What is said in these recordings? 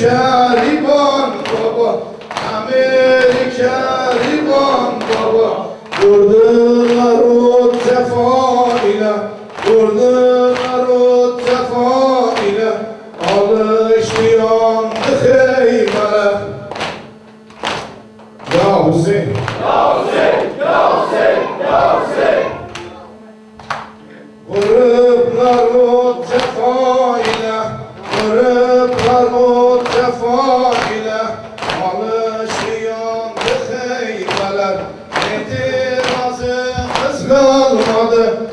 tchau. kalmadı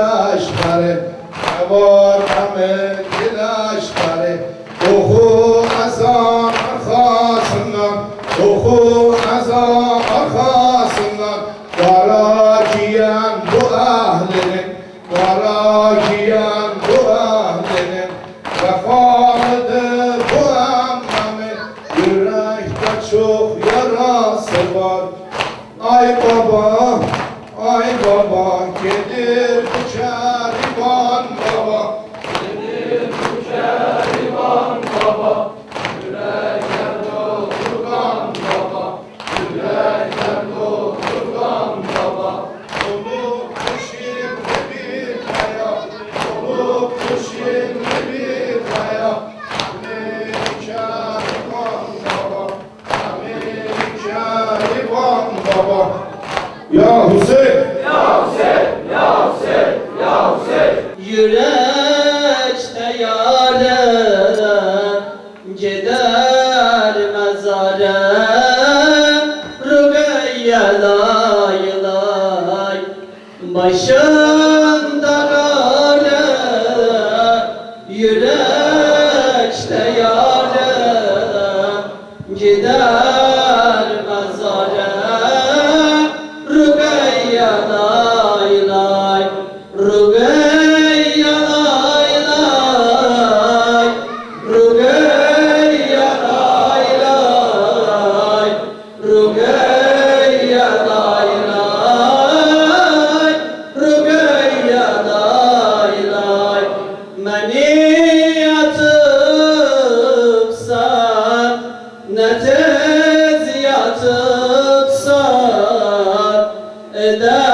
دلش پره هوار غم دلش پره بخو از آن خواستم بخو از آن Başında sünnete ziyatıp sar eder.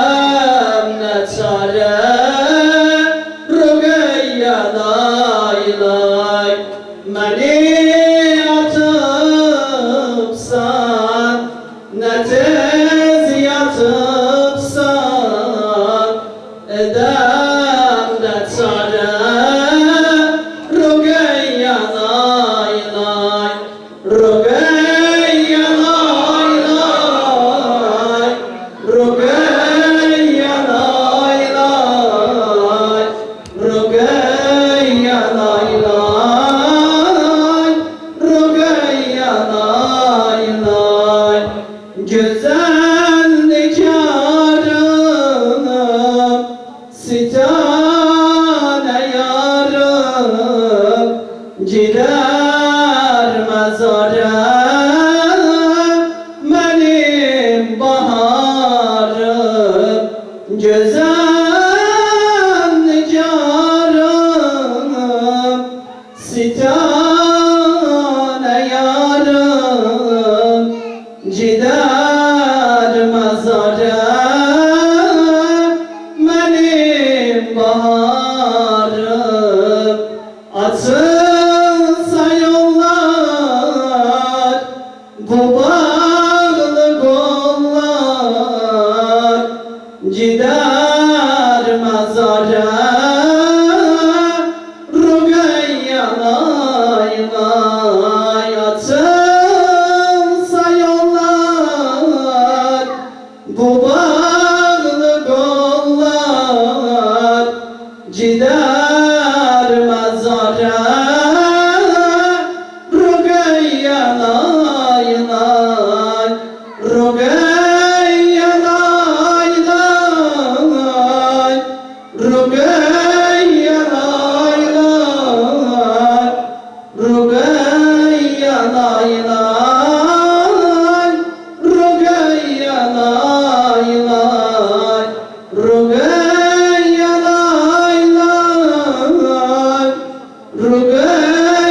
Ooh.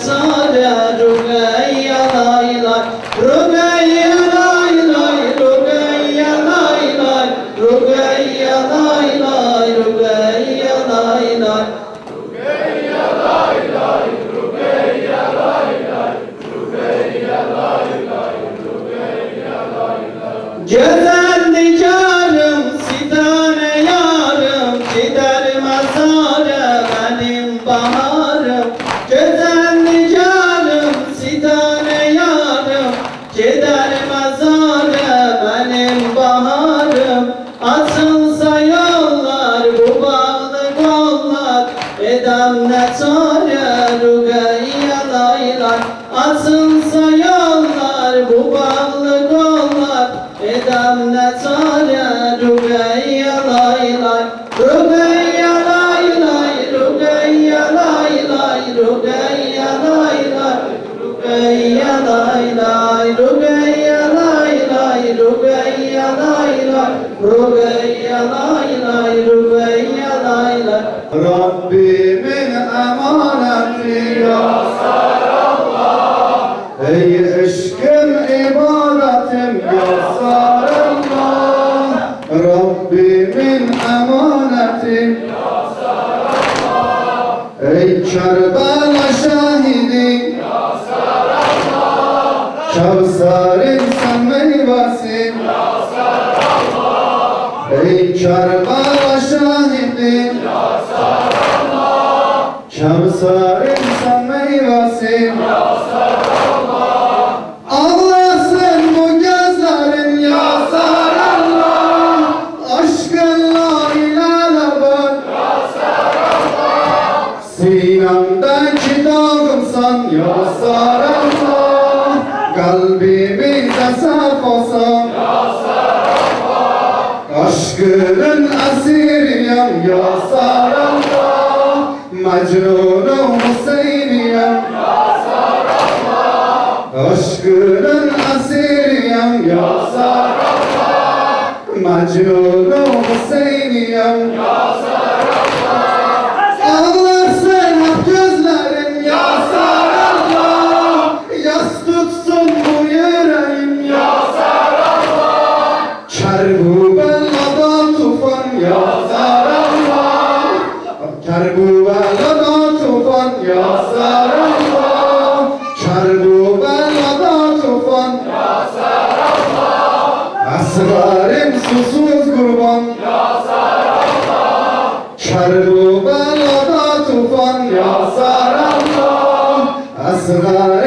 So. Rubeyye la ilahe Rubeyye la Rabbi Sinemdeki dağımsan ya sarılma Kalbimizde saf olsan ya sarılma Aşkının mecnun Hüseyin'im Ya Sarallah Aşkının asiriyim Ya Sarallah Mecnun Hüseyin'im Ya Sarallah Ağla Azhar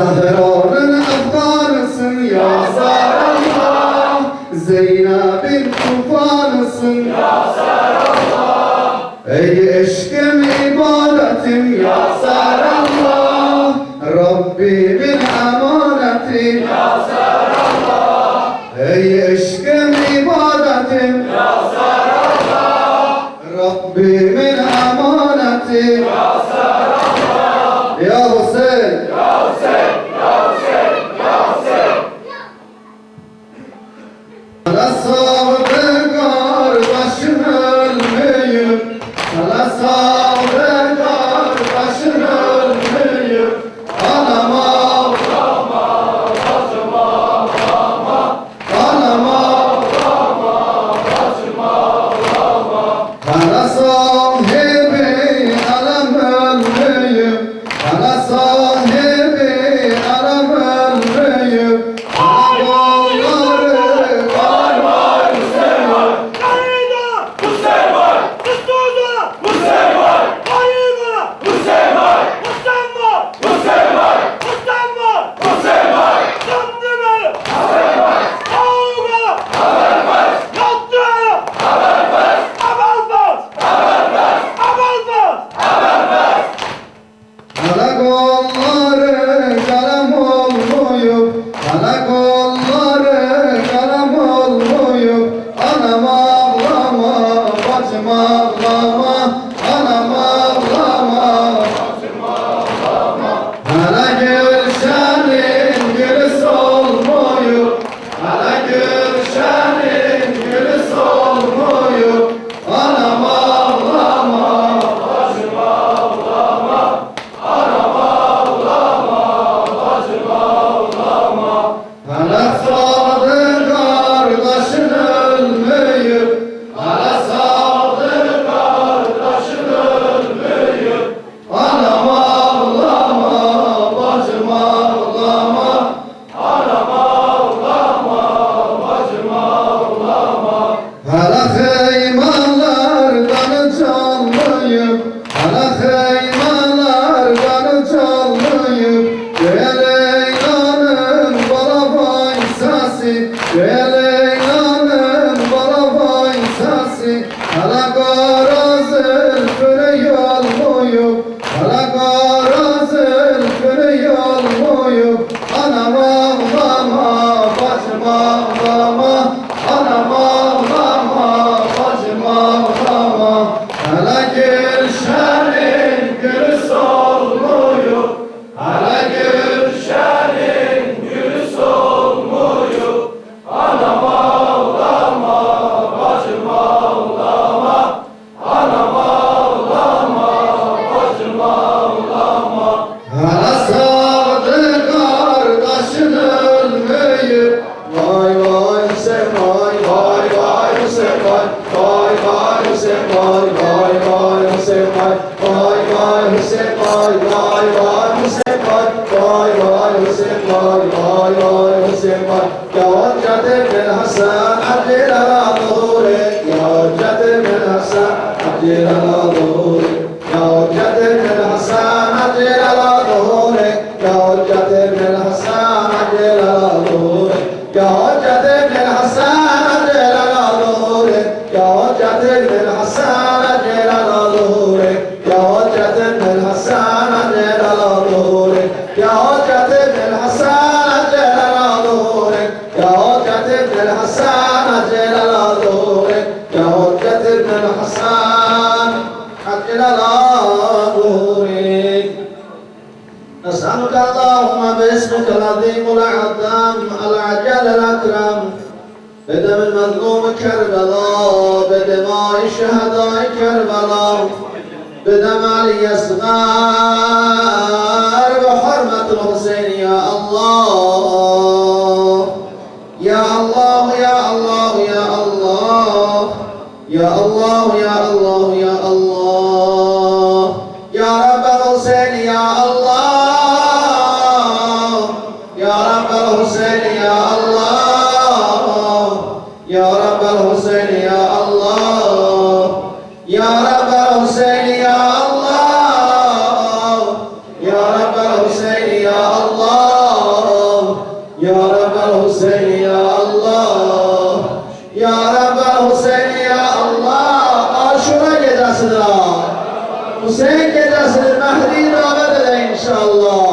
Zahra'nın efkarısın ya Zarallah Zeynep'in tufanısın ya Zarallah Ey eşkim ibadetim ya Zarallah Alagor. شهداء كربلاء بدم علي يصغى Ya Rabbi Hüseyin ya Allah aşura gecesine Hüseyin gecesini Mehdi'yi davet ede inşallah.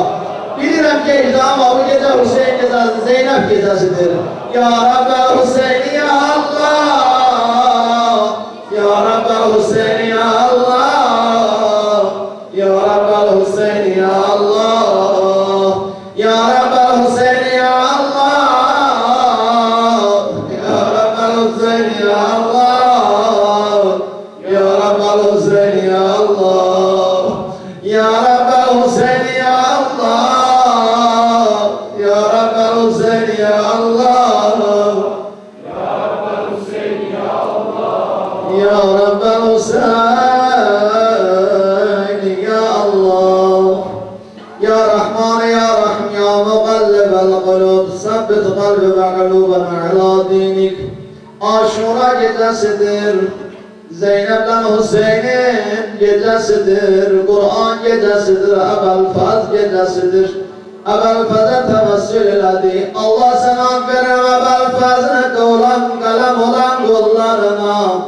Bilirim ki işte ama bu gece Hüseyin gecesi Zeynep gecesidir. Ya Rabbi Hüseyin ya Allah Ya Rabbi Hüseyin Ya Rabbel Zel Ya Allah. Ya Rabbel Zel Ya Allah. Ya Rabbel Zel Ya Allah. Ya Rabbel Zel Ya Allah Ya Rahman Ya Rahim Ya Mugallib al-Qulub Sabbit qalbi ma'luban ala dinik. Aşura gecesidir. Zeynep'le Hüseyin'in gecesidir Kur'an gecesidir Ebel Faz gecesidir Ebel Faz'a tevessül eledi Allah sana verir Ebel Faz'ını kavlan kalem olan kullarına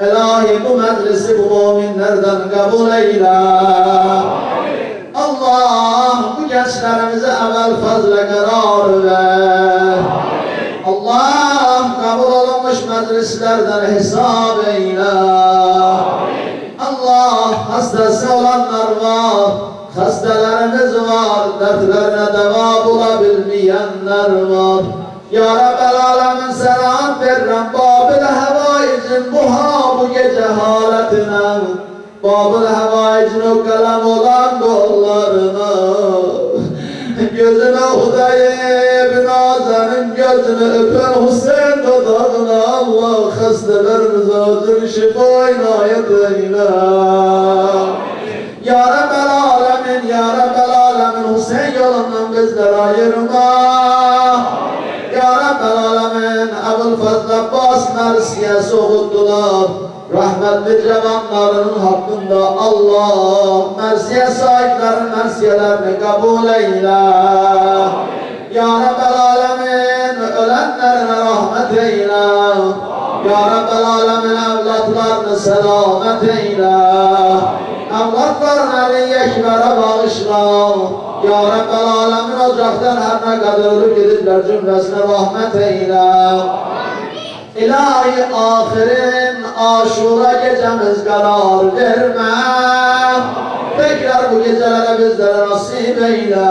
İlahi bu meclisi bu müminlerden kabul eyle. Allah bu gençlerimize evvel fazla karar ver. Allah kabul olunmuş meclislerden hesap eyle. Hastası olanlar var. Hastalarımız var, dertlerine deva bulabilmeyenler var. Ya Rabbel Alemin selam verrem Babil hevaicin bu ha bu gece haletine Babil hevaicin o kalem olan kollarına Gözüne Hudayb Nazan'ın gözünü öpen Hüseyin dudağına Allah hastalarımıza acil şifa inayet eyle Ya Rabbel Alemin Ya Rabbel Alemin Hüseyin yolundan bizleri ayırma. Ya Rabbel Alemin Ebul Fazl Abbas Mersi'ye soğuttular Rahmetli cevanlarının hakkında Allah Mersiye sahiplerin mersiyelerini kabul eyle. Ya Rabbel Alemin ölenlerine rahmet eyle. Ya Rabbel Alemin evlatlarını selamet eyle. Evlatlarını Ali Ekber'e bağışla. Ya Rabbel Alemin ocaktan her ne kadar ölüp gidipler cümlesine rahmet eyle İlahi ahirin aşura gecemiz karar verme. Tekrar bu gecelere bizlere nasip eyle.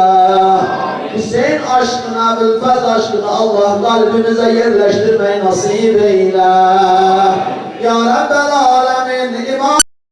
Hüseyin aşkına, Bülfez aşkına Allah kalbimize yerleştirmeyi nasip eyle. Ya Rabbel Alemin İmam